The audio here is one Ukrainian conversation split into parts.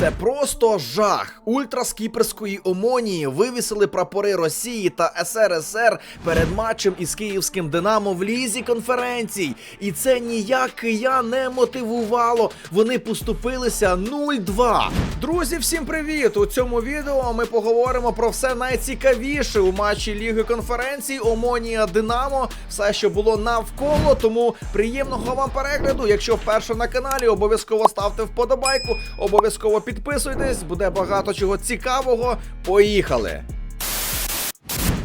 Це просто жах. Ультра з кіпрської омонії вивісили прапори Росії та СРСР перед матчем із київським Динамо в лізі конференцій. І це ніяк киян не мотивувало. Вони поступилися 0-2. Друзі, всім привіт! У цьому відео ми поговоримо про все найцікавіше у матчі Ліги конференцій Омонія Динамо. Все, що було навколо. Тому приємного вам перегляду. Якщо вперше на каналі, обов'язково ставте вподобайку, обов'язково підписуйтесь, буде багато чого цікавого. Поїхали!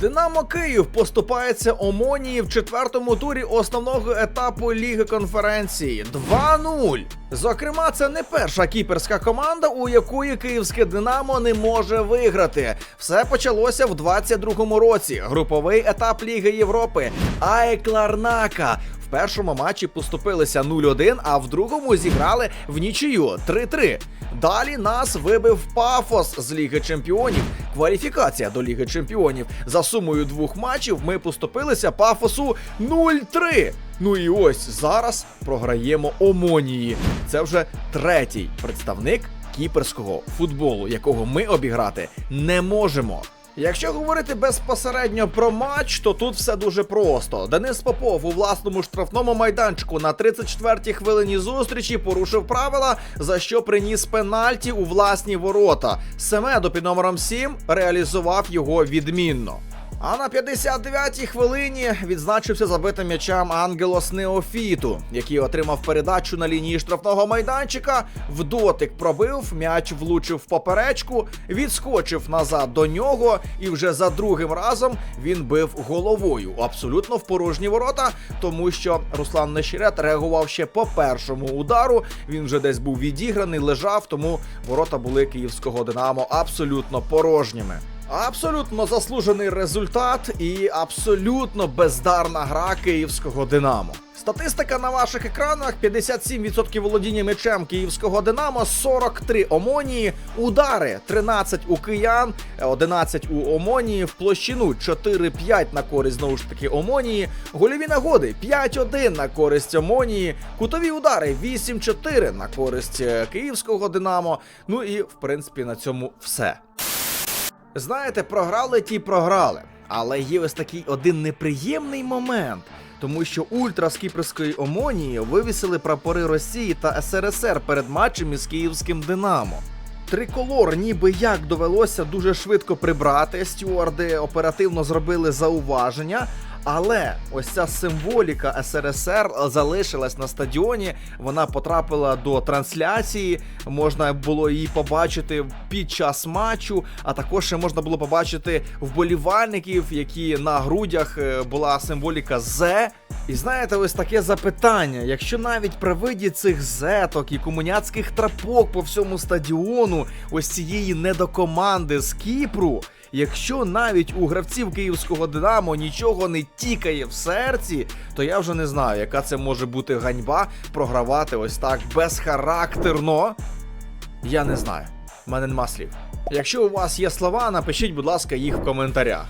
Динамо Київ поступається Омонії в четвертому турі основного етапу Ліги конференції 2-0. Зокрема, це не перша кіперська команда, у якої київське Динамо не може виграти. Все почалося в 22-му році. Груповий етап Ліги Європи. Аек Ларнака в першому матчі поступилися 0-1, а в другому зіграли в нічию 3-3. Далі нас вибив пафос з Ліги Чемпіонів. Кваліфікація до Ліги Чемпіонів. За сумою двох матчів ми поступилися пафосу 0-3. Ну і ось зараз програємо Омонії. Це вже третій представник кіперського футболу, якого ми обіграти не можемо. Якщо говорити безпосередньо про матч, то тут все дуже просто. Денис Попов у власному штрафному майданчику на 34-й хвилині зустрічі порушив правила, за що приніс пенальті у власні ворота. Семедо під номером 7 реалізував його відмінно. А на 59-й хвилині відзначився забитим м'ячем Ангелос Неофіту, який отримав передачу на лінії штрафного майданчика. В дотик пробив, м'яч влучив в поперечку, відскочив назад до нього, і вже за другим разом він бив головою абсолютно в порожні ворота, тому що Руслан Нещерет реагував ще по першому удару. Він вже десь був відіграний, лежав, тому ворота були київського Динамо абсолютно порожніми. Абсолютно заслужений результат і абсолютно бездарна гра київського Динамо. Статистика на ваших екранах: 57% володіння м'ячем київського Динамо, 43 омонії, удари 13 у киян, 11 у омонії, в площину 4-5 на користь знову ж таки омонії, гольові нагоди 5-1 на користь омонії, кутові удари 8-4 на користь е, київського Динамо. Ну і в принципі на цьому все. Знаєте, програли ті програли. Але є ось такий один неприємний момент, тому що ультра з кіпрської омонії вивісили прапори Росії та СРСР перед матчем із київським Динамо. Триколор, ніби як довелося дуже швидко прибрати. Стюарди оперативно зробили зауваження. Але ось ця символіка СРСР залишилась на стадіоні. Вона потрапила до трансляції. Можна було її побачити під час матчу. А також ще можна було побачити вболівальників, які на грудях е, була символіка З. І знаєте, ось таке запитання: якщо навіть при виді цих зеток і комуняцьких трапок по всьому стадіону, ось цієї недокоманди з Кіпру. Якщо навіть у гравців київського Динамо нічого не тікає в серці, то я вже не знаю, яка це може бути ганьба програвати ось так безхарактерно. Я не знаю. У мене нема слів. Якщо у вас є слова, напишіть, будь ласка, їх в коментарях.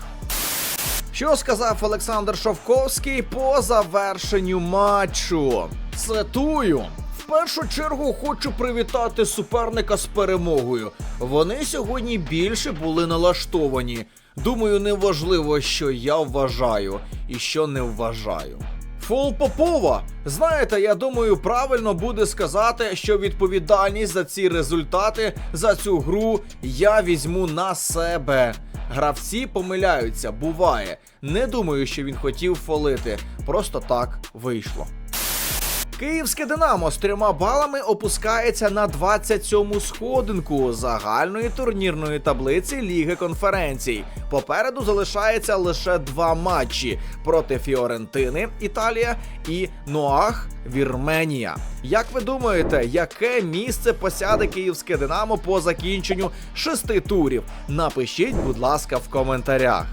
Що сказав Олександр Шовковський по завершенню матчу? Цитую. В першу чергу хочу привітати суперника з перемогою. Вони сьогодні більше були налаштовані. Думаю, неважливо, що я вважаю і що не вважаю. Фол Попова. Знаєте, я думаю, правильно буде сказати, що відповідальність за ці результати, за цю гру я візьму на себе. Гравці помиляються, буває. Не думаю, що він хотів фолити. Просто так вийшло. Київське Динамо з трьома балами опускається на 27-му сходинку загальної турнірної таблиці Ліги конференцій. Попереду залишається лише два матчі проти Фіорентини, Італія і Ноах, Вірменія. Як ви думаєте, яке місце посяде київське Динамо по закінченню шести турів? Напишіть, будь ласка, в коментарях.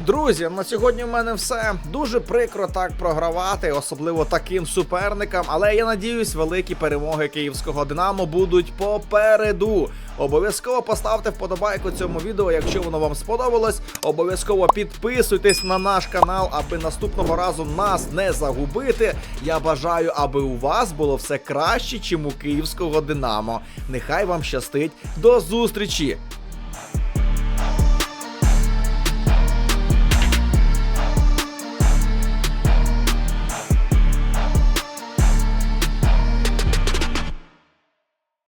Друзі, на сьогодні в мене все. Дуже прикро так програвати, особливо таким суперникам. Але я надіюсь, великі перемоги київського Динамо будуть попереду. Обов'язково поставте вподобайку цьому відео, якщо воно вам сподобалось. Обов'язково підписуйтесь на наш канал, аби наступного разу нас не загубити. Я бажаю, аби у вас було все краще, чим у київського Динамо. Нехай вам щастить. До зустрічі!